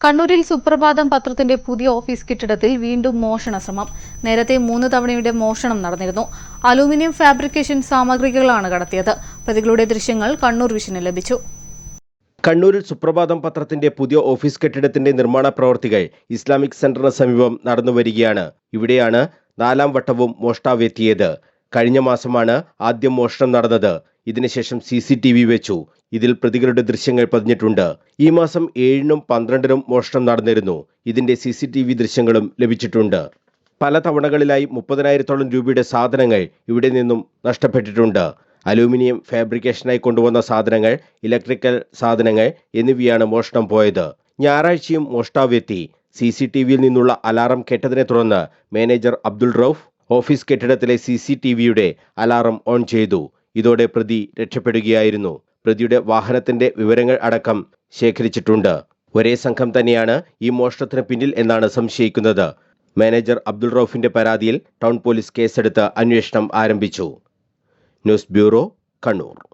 കണ്ണൂരിൽ സുപ്രഭാതം പത്രത്തിന്റെ പുതിയ ഓഫീസ് കെട്ടിടത്തിൽ വീണ്ടും മോഷണ ശ്രമം നേരത്തെ മൂന്ന് തവണയുടെ മോഷണം നടന്നിരുന്നു. അലൂമിനിയം ഫാബ്രിക്കേഷൻ സാമഗ്രികളാണ് കടത്തിയത്. പ്രതികളുടെ ദൃശ്യങ്ങൾ കണ്ണൂർ വിഷന് ലഭിച്ചു. കണ്ണൂരിൽ സുപ്രഭാതം പത്രത്തിന്റെ പുതിയ ഓഫീസ് കെട്ടിടത്തിന്റെ നിർമ്മാണ പ്രവർത്തികൾ ഇസ്ലാമിക് സെന്ററിന് സമീപം നടന്നുവരികയാണ്. ഇവിടെയാണ് നാലാം വട്ടവും മോഷ്ടാവെത്തിയത് കഴിഞ്ഞ മാസമാണ് ആദ്യം മോഷണം നടന്നത്. ഇതിനുശേഷം സി സി ടി വി വെച്ചു. ഇതിൽ പ്രതികളുടെ ദൃശ്യങ്ങൾ പതിഞ്ഞിട്ടുണ്ട്. ഈ മാസം ഏഴിനും പന്ത്രണ്ടിനും മോഷണം നടന്നിരുന്നു. ഇതിന്റെ സി സി ടി വി ദൃശ്യങ്ങളും ലഭിച്ചിട്ടുണ്ട്. പല തവണകളിലായി മുപ്പതിനായിരത്തോളം രൂപയുടെ സാധനങ്ങൾ ഇവിടെ നിന്നും നഷ്ടപ്പെട്ടിട്ടുണ്ട്. അലൂമിനിയം ഫാബ്രിക്കേഷനായി കൊണ്ടുവന്ന സാധനങ്ങൾ ഇലക്ട്രിക്കൽ സാധനങ്ങൾ എന്നിവയാണ് മോഷണം പോയത്. ഞായറാഴ്ചയും മോഷ്ടാവെത്തി സി സി ടി വിയിൽ നിന്നുള്ള അലാറം കേട്ടതിനെ തുടർന്ന് മാനേജർ അബ്ദുൾ റൌഫ് ഓഫീസ് കെട്ടിടത്തിലെ സി സി ടി വിയുടെ അലാറം ഓൺ ചെയ്തു. ഇതോടെ പ്രതി രക്ഷപ്പെടുകയായിരുന്നു. പ്രതിയുടെ വാഹനത്തിന്റെ വിവരങ്ങൾ അടക്കം ശേഖരിച്ചിട്ടുണ്ട്. ഒരേ സംഘം തന്നെയാണ് ഈ മോഷണത്തിന് പിന്നിൽ എന്നാണ് സംശയിക്കുന്നത്. മാനേജർ അബ്ദുൾ റൌഫിന്റെ പരാതിയിൽ ടൗൺ പോലീസ് കേസെടുത്ത് അന്വേഷണം ആരംഭിച്ചു. News bureau Kannur.